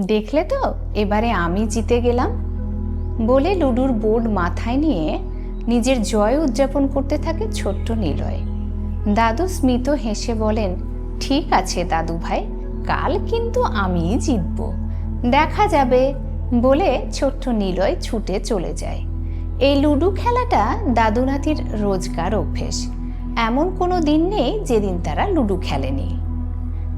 দেখলে তো? এবারে আমি জিতে গেলাম। বলে লুডুর বোর্ড মাথায় নিয়ে নিজের জয় উদযাপন করতে থাকে ছোট্ট নিলয়। দাদু স্মিত হেসে বলেন, ঠিক আছে দাদু ভাই, কাল কিন্তু আমিই জিতব। দেখা যাবে। বলে ছোট্ট নিলয় ছুটে চলে যায়। এই লুডু খেলাটা দাদু নাতির রোজকার অভ্যেস। এমন কোনো দিন নেই যেদিন তারা লুডু খেলেনি।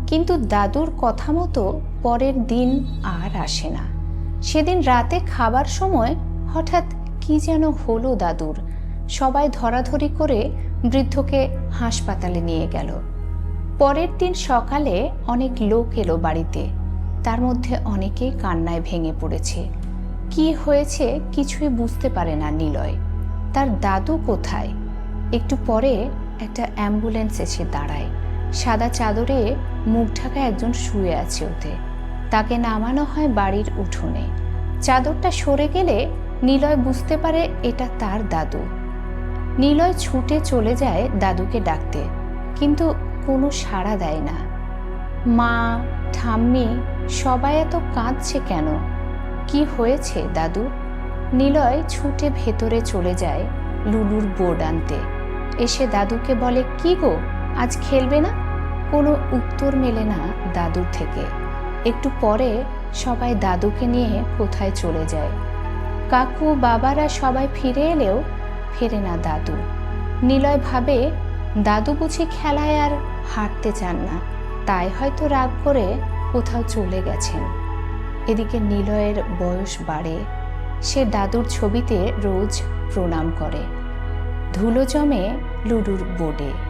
কিন্তু দাদুর কথা মতো পরের দিন আর আসে না। সেদিন রাতে খাবার সময় হঠাৎ কি যেন হলো দাদুর। সবাই ধরাধরি করে বৃদ্ধকে হাসপাতালে নিয়ে গেল। পরের দিন সকালে অনেক লোক এলো বাড়িতে। তার মধ্যে অনেকেই কান্নায় ভেঙে পড়েছে। কি হয়েছে কিছুই বুঝতে পারে না নিলয়। তার দাদু কোথায়? একটু পরে একটা অ্যাম্বুলেন্স এসে দাঁড়ায়। সাদা চাদরে মুখ ঢাকা একজন শুয়ে আছে ওতে। তাকে নামানো হয় বাড়ির উঠোনে। চাদরটা সরে গেলে নিলয় বুঝতে পারে এটা তার দাদু। নিলয় ছুটে চলে যায় দাদুকে ডাকতে, কিন্তু কোনো সাড়া দেয় না। মা, ঠাম্মি সবাই এত কাঁদছে কেন? কি হয়েছে দাদু? নিলয় ছুটে ভেতরে চলে যায় লুলুর বোর্ড আনতে। এসে দাদুকে বলে, কি গো, আজ খেলবে না? কোনো উত্তর মেলে না দাদুর থেকে। একটু পরে সবাই দাদুকে নিয়ে কোথায় চলে যায়। কাকু, বাবারা সবাই ফিরে এলেও ফেরে না দাদু। নিলয় ভাবে দাদু বুঝি খেলায় আর হাঁটতে চান না, তাই হয়তো রাগ করে কোথাও চলে গেছেন। এদিকে নিলয়ের বয়স বাড়ে, সে দাদুর ছবিতে রোজ প্রণাম করে। ধুলো জমে লুডুর বোর্ডে।